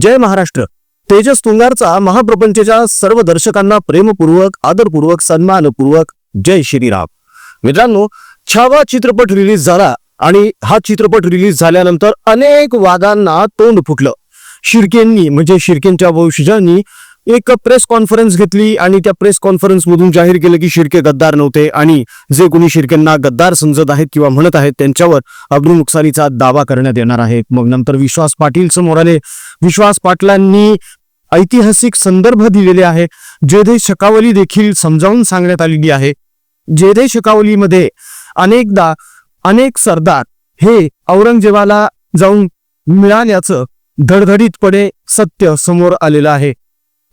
जय महाराष्ट्र. तेजस तुंगारचा महाप्रपंचच्या सर्व दर्शकांना प्रेमपूर्वक आदरपूर्वक सन्मानपूर्वक जय श्रीराम. मित्रांनो छावा चित्रपट रिलीज झाला आणि हा चित्रपट रिलीज झाल्यानंतर अनेक वादांना तोंड फुटलं. शिर्केंनी म्हणजे शिर्केंच्या वंशजांनी एक प्रेस कॉन्फरन्स घेतली आणि त्या प्रेस कॉन्फरन्समधून जाहीर केलं की शिर्के गद्दार नव्हते. आणि जे कोणी शिर्केंना गद्दार समजत आहेत किंवा म्हणत आहेत त्यांच्यावर अब्रू नुकसानीचा दावा करण्यात येणार आहे. मग नंतर विश्वास पाटील समोर आले. विश्वास पाटलांनी ऐतिहासिक संदर्भ दिलेले आहे. जेधे शकावली देखील समजावून सांगण्यात आलेली आहे. जेधे शकावलीमध्ये अनेकदा अनेक सरदार हे औरंगजेबाला जाऊन मिळाल्याचं धडधडीतपणे सत्य समोर आलेलं आहे.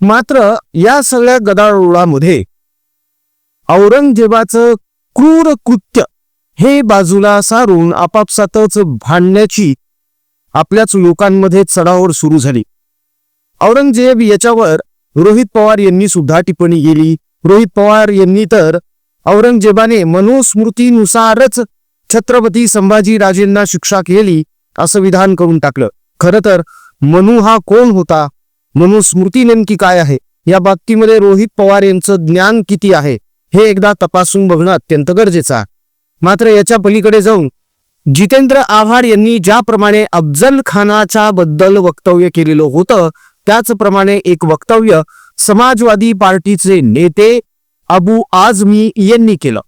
मात्र या सगळ्या गदारोळामध्ये औरंगजेबाचं क्रूर कृत्य हे बाजूला सारून आपापसातच भांडण्याची आपल्याच लोकांमध्ये चढाओढ सुरू झाली. औरंगजेब याच्यावर रोहित पवार यांनी सुद्धा टिप्पणी केली. रोहित पवार यांनी तर औरंगजेबाने मनुस्मृतीनुसारच छत्रपती संभाजीराजेंना शिक्षा केली असं विधान करून टाकलं. खरं तर मनु हा कोण होता? मनुस्मृती नेमकी काय आहे? या बाबतीमध्ये रोहित पवार यांचं ज्ञान किती आहे? हे एकदा तपासून बघणं अत्यंत गरजेचं आहे. मात्र याच्या पलीकडे जाऊन जितेंद्र आव्हाड यांनी ज्याप्रमाणे अफजल खानाच्या बद्दल वक्तव्य केलेलं होतं त्याचप्रमाणे एक वक्तव्य समाजवादी पार्टीचे नेते अबू आजमी यांनी केलं.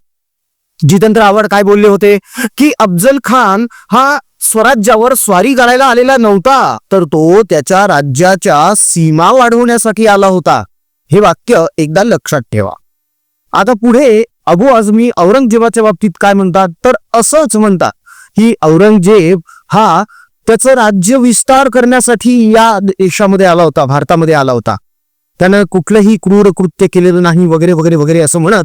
जितेंद्र आव्हाड काय बोलले होते? की अफजल खान हा स्वराज्यावर स्वारी गाळायला आलेला नव्हता तर तो त्याच्या राज्याच्या सीमा वाढवण्यासाठी आला होता. हे वाक्य एकदा लक्षात ठेवा. आता पुढे अबू आझमी औरंगजेबाच्या बाबतीत काय म्हणतात? तर असंच म्हणतात की औरंगजेब हा त्याचं राज्य विस्तार करण्यासाठी या देशामध्ये आला होता भारतामध्ये आला होता. त्यानं कुठलंही क्रूर कृत्य केलेलं नाही वगैरे वगैरे वगैरे असं म्हणत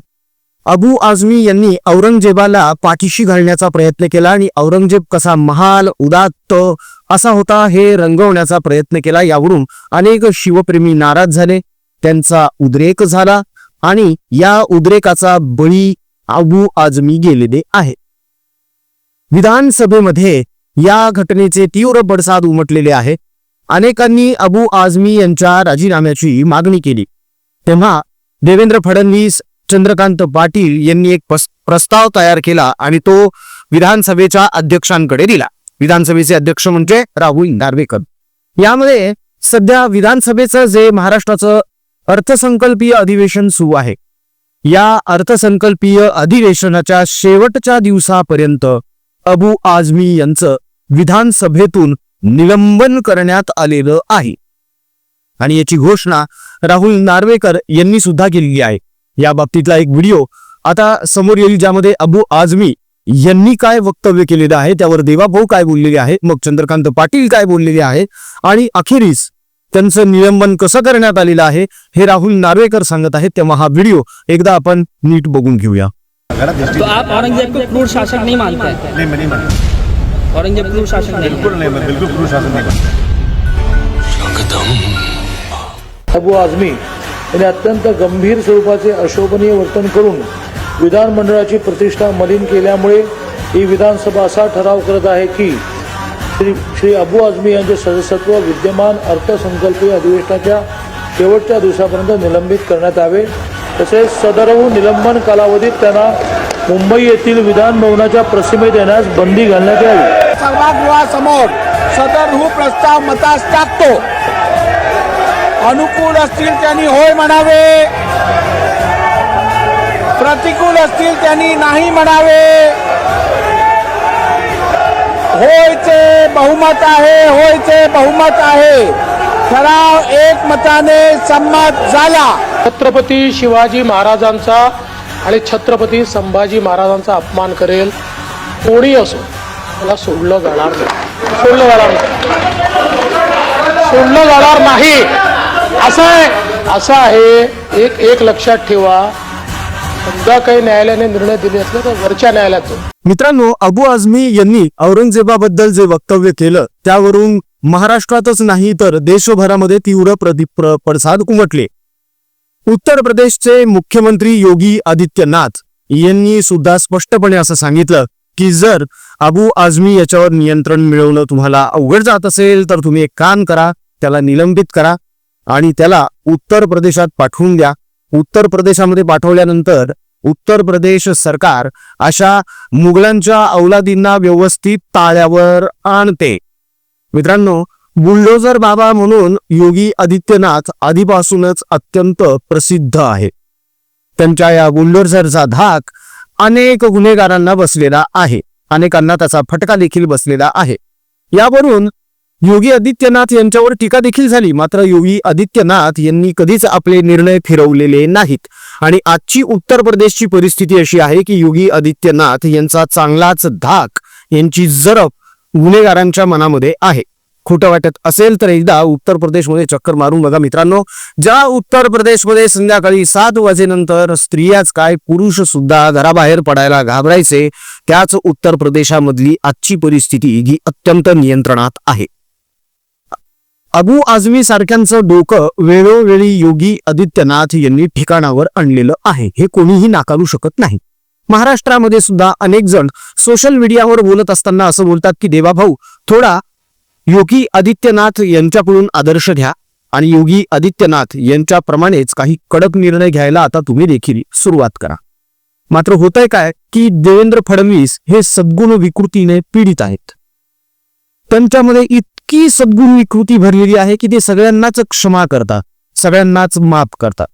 अबू आझमी यांनी औरंगजेबाला पाठीशी घालण्याचा प्रयत्न केला आणि औरंगजेब कसा महाल उदात्त असा होता हे रंगवण्याचा प्रयत्न केला. यावरून अनेक शिवप्रेमी नाराज झाले. त्यांचा उद्रेक झाला आणि या उद्रेकाचा बळी अबू आझमी गेलेले आहे विधानसभेमध्ये या घटनेचे तीव्र पडसाद उमटलेले आहे अनेकांनी अबू आझमी यांच्या राजीनाम्याची मागणी केली. तेव्हा देवेंद्र फडणवीस चंद्रकांत पाटील यांनी एक प्रस्ताव तयार केला आणि तो विधानसभेच्या अध्यक्षांकडे दिला. विधानसभेचे अध्यक्ष म्हणजे राहुल नार्वेकर. यामध्ये सध्या विधानसभेचं जे महाराष्ट्राचं अर्थसंकल्पीय अधिवेशन सुरू आहे या अर्थसंकल्पीय अधिवेशनाच्या शेवटच्या दिवसापर्यंत अबू आझमी यांचं विधानसभेतून निलंबन करण्यात आलेलं आहे. आणि याची घोषणा राहुल नार्वेकर यांनी सुद्धा केलेली आहे. या बाबतीतला एक व्हिडिओ आता समोर येईल ज्यामध्ये अबू आझमी यांनी काय वक्तव्य केलेलं आहे त्यावर देवाभाऊ काय बोललेले आहे मग चंद्रकांत पाटील काय बोललेले आहे आणि अखेरीस त्यांचं निलंबन कसं करण्यात आलेलं आहे हे राहुल नार्वेकर सांगत आहेत. तेव्हा हा व्हिडिओ एकदा आपण नीट बघून घेऊया. तो आप औरंगजेब को क्रूर शासक नहीं मानते हैं? नहीं मैं नहीं मानता। औरंगजेब क्रूर शासक नहीं बिल्कुल नहीं मैं बिल्कुल क्रूर शासन नहीं मानता। अबू आझमी यांनी अत्यंत गंभीर स्वरूपाचे अशोभनीय वर्तन करून विधानमंडळाची प्रतिष्ठा मलिन केल्यामुळे ही विधानसभा असा ठराव करत आहे की श्री श्री अबू आझमी यांचे सदस्यत्व विद्यमान अर्थसंकल्पीय अधिवेशनाच्या शेवटच्या दिवसापर्यंत निलंबित करण्यात यावे. तसेच सदरहून निलंबन कालावधीत त्यांना मुंबई येथील विधान भवनाच्या प्रसिमेत येण्यास बंदी घालण्यात यावी. सभागृहासमोर सदर हू प्रस्ताव मतास टाकतो. अनुकूल असतील त्यांनी होय म्हणावे. प्रतिकूल असतील त्यांनी नाही म्हणावे. होयचे बहुमत आहे होयचे बहुमत आहे. ठराव एक मताने संमत झाला. छत्रपती शिवाजी महाराजांचा आणि छत्रपती संभाजी महाराजांचा अपमान करेल कोणी असो त्याला सोडलं जाणार नाही. सोडलं जाणार नाही. सोडलं जाणार नाही. असं आहे असं आहे. एक एक लक्षात ठेवा. समजा काही न्यायालयाने निर्णय दिले असले तर वरच्या न्यायालयात मित्रांनो अबू आझमी यांनी औरंगजेबाबद्दल जे वक्तव्य केलं त्यावरून महाराष्ट्रातच नाही तर देशभरामध्ये तीव्र प्रति पडसाद उमटले. उत्तर प्रदेशचे मुख्यमंत्री योगी आदित्यनाथ यांनी सुद्धा स्पष्टपणे असं सांगितलं की जर अबू आझमी याच्यावर नियंत्रण मिळवणं तुम्हाला अवघड जात असेल तर तुम्ही एक काम करा त्याला निलंबित करा. आणि त्याला उत्तर प्रदेशात पाठवून द्या. उत्तर प्रदेशामध्ये पाठवल्यानंतर उत्तर प्रदेश सरकार अशा मुघलांच्या अवलादींना व्यवस्थित ताळ्यावर आणते. मित्रांनो बुलडोजर बाबा म्हणून योगी आदित्यनाथ आधीपासूनच अत्यंत प्रसिद्ध आहे. त्यांच्या या बुलडोझरचा धाक अनेक गुन्हेगारांना बसलेला आहे. अनेकांना त्याचा फटका देखील बसलेला आहे. यावरून योगी आदित्यनाथ यांच्यावर टीका देखील झाली. मात्र योगी आदित्यनाथ यांनी कधीच आपले निर्णय फिरवलेले नाहीत. आणि आजची उत्तर प्रदेशची परिस्थिती अशी आहे की योगी आदित्यनाथ यांचा चांगलाच धाक यांची जरब गुन्हेगारांच्या मनामध्ये आहे. खोटं वाटत असेल तर एकदा उत्तर प्रदेशमध्ये चक्कर मारून बघा मित्रांनो. ज्या उत्तर प्रदेशमध्ये संध्याकाळी सात वाजेनंतर स्त्रियाच काय पुरुष सुद्धा घराबाहेर पडायला घाबरायचे त्याच उत्तर प्रदेशामधली आजची परिस्थिती ही अत्यंत नियंत्रणात आहे. अबू आझमी सारख्यांचं डोकं वेळोवेळी योगी आदित्यनाथ यांनी ठिकाणावर आणलेलं आहे. हे कोणीही नाकारू शकत नाही. महाराष्ट्रामध्ये सुद्धा अनेक जण सोशल मीडियावर बोलत असताना असं बोलतात की देवाभाऊ थोडा योगी आदित्यनाथ यांच्याकडून आदर्श घ्या आणि योगी आदित्यनाथ यांच्याप्रमाणेच काही कडक निर्णय घ्यायला आता तुम्ही देखील सुरुवात करा. मात्र होतंय काय की देवेंद्र फडणवीस हे सद्गुण विकृतीने पीडित आहेत. त्यांच्यामध्ये इतकी सद्गुण विकृती भरलेली आहे की ते सगळ्यांनाच क्षमा करतात सगळ्यांनाच माफ करतात.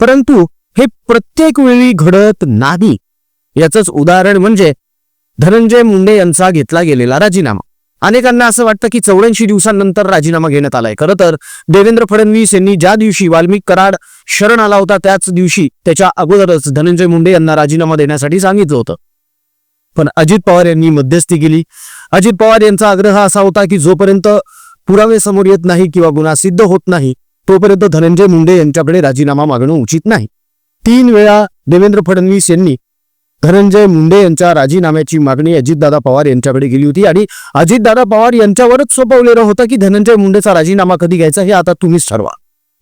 परंतु हे प्रत्येक वेळी घडत नाही. याचंच उदाहरण म्हणजे धनंजय मुंडे यांचा घेतला गेलेला राजीनामा. अनेकांना असं वाटतं की चौऱ्याऐंशी दिवसांनंतर राजीनामा घेण्यात आलाय. खरं तर देवेंद्र फडणवीस यांनी ज्या दिवशी वाल्मिक कराड शरण आला होता त्याच दिवशी त्याच्या अगोदरच धनंजय मुंडे यांना राजीनामा देण्यासाठी सांगितलं होतं. पण अजित पवार यांनी मध्यस्थी केली. अजित पवार यांचा आग्रह असा होता की जोपर्यंत पुरावे समोर येत नाही किंवा गुन्हा सिद्ध होत नाही तोपर्यंत धनंजय मुंडे यांच्याकडे राजीनामा मागणं उचित नाही. तीन वेळा देवेंद्र फडणवीस यांनी धनंजय मुंडे यांच्या राजीनाम्याची मागणी अजितदादा पवार यांच्याकडे गेली होती आणि अजितदादा पवार यांच्यावरच सोपवलेलं होतं की धनंजय मुंडेचा राजीनामा कधी घ्यायचा हे आता तुम्हीच ठरवा.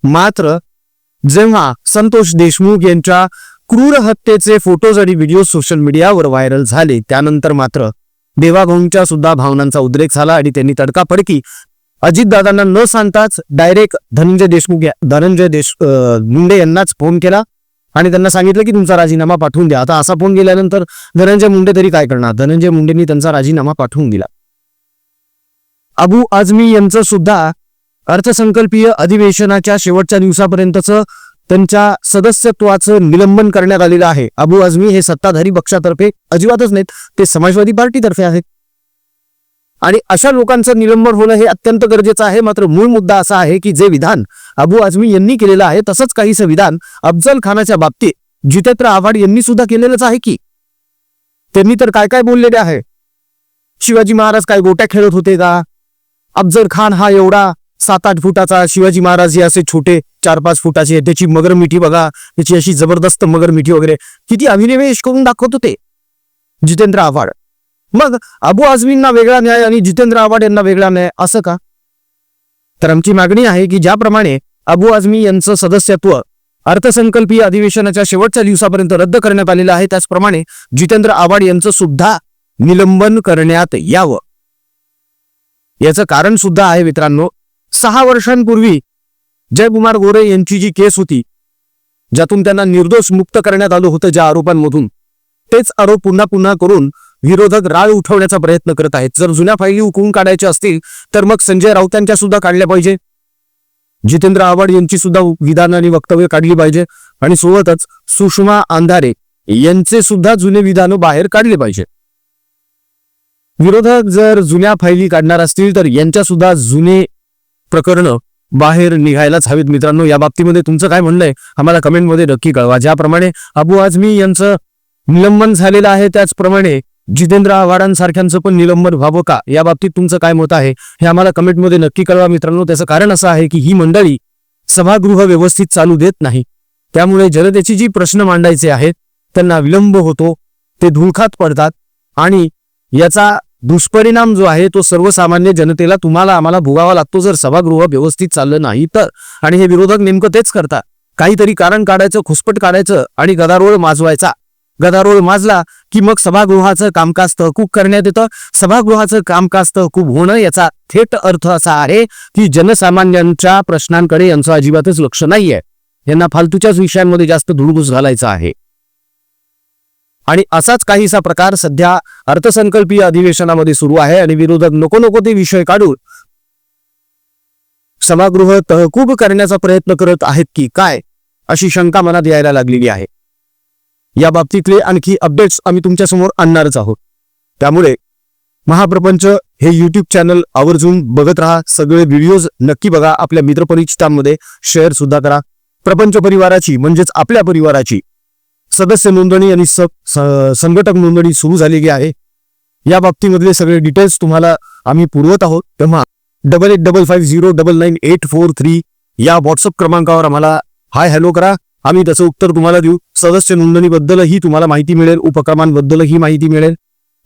मात्र जेव्हा संतोष देशमुख यांच्या क्रूर हत्येचे फोटोज आणि व्हिडिओ सोशल मीडियावर व्हायरल झाले. त्यानंतर मात्र देवाभाऊंच्या सुद्धा भावनांचा उद्रेक झाला आणि त्यांनी तडकाफडकी अजितदादांना न सांगताच डायरेक्ट धनंजय देशमुख धनंजय देश मुंडे यांनाच फोन केला आणि त्यांना सांगितलं की तुमचा राजीनामा पाठवून द्या. आता असा फोन गेल्यानंतर धनंजय मुंडे तरी काय करणार? धनंजय मुंडेंनी त्यांचा राजीनामा पाठवून दिला. अबू आझमी यांचं सुद्धा अर्थसंकल्पीय अधिवेशनाच्या शेवटच्या दिवसापर्यंतचं त्यांच्या सदस्यत्वाचं निलंबन करण्यात आलेलं आहे. अबू आझमी हे सत्ताधारी पक्षातर्फे अजिबातच नाहीत ते समाजवादी पार्टीतर्फे आहेत. आणि अशा लोकांचं निलंबन होणं हे अत्यंत गरजेचं आहे. मात्र मूळ मुद्दा असा आहे की जे विधान अबू आझमी यांनी केलेलं आहे तसंच काहीसं विधान अफजल खानाच्या बाबतीत जितेंद्र आव्हाड यांनी सुद्धा केलेलंच आहे की? त्यांनी तर काय काय बोललेले आहे? शिवाजी महाराज काय गोट्या खेळत होते का? अफजल खान हा एवढा सात आठ फुटाचा शिवाजी महाराज हे असे छोटे चार पाच फुटाची त्याची मगर मिठी बघा. त्याची अशी जबरदस्त मगर मिठी वगैरे. किती अभिनिवेश करून दाखवत होते. जितेंद्र आव्हाड. मग अबू आझमींना वेगळा न्याय आणि जितेंद्र आव्हाड यांना वेगळा न्याय असं का? तर आमची मागणी आहे की ज्याप्रमाणे अबू आझमी यांचं सदस्यत्व अर्थसंकल्पीय अधिवेशनाच्या शेवटच्या दिवसापर्यंत रद्द करण्यात आलेलं आहे. त्याचप्रमाणे जितेंद्र आव्हाड यांचं सुद्धा निलंबन करण्यात यावं. याचं कारण सुद्धा आहे मित्रांनो सहा वर्षांपूर्वी जयकुमार गोरे यांची जी केस होती ज्यातून त्यांना निर्दोष मुक्त करण्यात आलं होतं ज्या आरोपांमधून तेच आरोप पुन्हा पुन्हा करून विरोधक राळ उठवण्याचा प्रयत्न करत आहेत. जर जुन्या फायली उकळून काढायच्या असतील तर मग संजय राऊतांच्या सुद्धा काढल्या पाहिजे. जितेंद्र आव्हाड यांची सुद्धा विधान आणि वक्तव्य काढली पाहिजे. आणि सोबतच सुषमा अंधारे यांचे सुद्धा जुने विधानं बाहेर काढले पाहिजे. विरोधक जर जुन्या फायली काढणार असतील तर यांच्या सुद्धा जुने प्रकरणं बाहेर निघायलाच हवीत. मित्रांनो या बाबतीमध्ये तुमचं काय म्हणणं आहे? आम्हाला कमेंटमध्ये नक्की कळवा. ज्याप्रमाणे अबू आझमी यांचं निलंबन झालेलं आहे त्याचप्रमाणे जितेंद्र आव्हाडांसारख्यांचं पण निलंबन व्हावं का? या बाबतीत तुमचं काय मत आहे? हे आम्हाला कमेंटमध्ये नक्की कळवा मित्रांनो. त्याचं कारण असं आहे की ही मंडळी सभागृह व्यवस्थित चालू देत नाही. त्यामुळे जनतेची जी प्रश्न मांडायचे आहेत त्यांना विलंब होतो ते धुळखात पडतात आणि याचा दुष्परिणाम जो आहे तो सर्वसामान्य जनतेला तुम्हाला आम्हाला भोगावा लागतो जर सभागृह व्यवस्थित चाललं नाही तर. आणि हे विरोधक नेमकं तेच करतात. काहीतरी कारण काढायचं खुसपट काढायचं आणि गदारोळ माजवायचा. गदारोळ माजला की मग सभागृहाचं कामकाज तहकूब करण्यात येतं. सभागृहाचं कामकाज तहकूब होणं याचा थेट अर्थ असा आहे की जनसामान्यांच्या प्रश्नांकडे यांचं अजिबातच लक्ष नाहीये. यांना फालतूच्याच विषयांमध्ये जास्त धुळघुस घालायचा आहे. आणि असाच काहीसा प्रकार सध्या अर्थसंकल्पीय अधिवेशनामध्ये सुरू आहे आणि विरोधक नको नको ते विषय काढून सभागृह तहकूब करण्याचा प्रयत्न करत आहेत की काय अशी शंका मनात यायला लागलेली आहे. या बाबतीतले आणखी अपडेट्स आम्ही तुमच्यासमोर आणणारच आहोत. त्यामुळे महाप्रपंच हे यूट्यूब चॅनल आवर्जून बघत राहा. सगळे व्हिडिओज नक्की बघा. आपल्या मित्रपरिचितांमध्ये शेअर सुद्धा करा. प्रपंच परिवाराची म्हणजेच आपल्या परिवाराची सदस्य नोंदणी आणि स- संघटक नोंदणी सुरू झालेली आहे. या बाबतीमधले सगळे डिटेल्स तुम्हाला आम्ही पुरवत आहोत. तेव्हा double eight double five zero double nine eight four three या व्हॉट्सअप क्रमांकावर आम्हाला हाय हॅलो करा. आम्ही त्याचं उत्तर तुम्हाला देऊ. सदस्य नोंदणीबद्दलही तुम्हाला माहिती मिळेल. उपक्रमांबद्दलही माहिती मिळेल.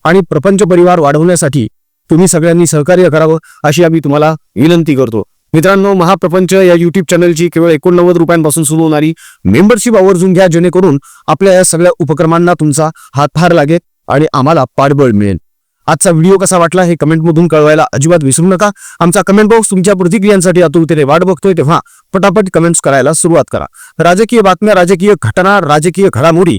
आणि प्रपंच परिवार वाढवण्यासाठी तुम्ही सगळ्यांनी सहकार्य करावं अशी आम्ही तुम्हाला विनंती करतो. मित्रांनो महाप्रपंच या युट्यूब चॅनलची केवळ एकोणनव्वद रुपयांपासून सुरू होणारी मेंबरशिप आवर्जून घ्या जेणेकरून आपल्या या सगळ्या उपक्रमांना तुमचा हातभार लागेल आणि आम्हाला पाठबळ मिळेल. आजचा व्हिडिओ कसा वाटला हे कमेंटमधून कळवायला अजिबात विसरू नका. आमचा कमेंट बॉक्स तुमच्या प्रतिक्रियांसाठी आतुरतेने वाट बघतोय तेव्हा पटापट कमेंट्स करायला सुरुवात करा. राजकीय बातम्या राजकीय घटना राजकीय घडामोडी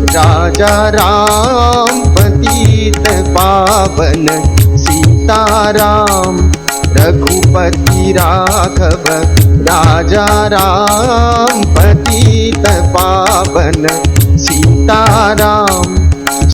राजा राम पतित पावन सीताराम रघुपति राघव राजा राम पतित पावन सीताराम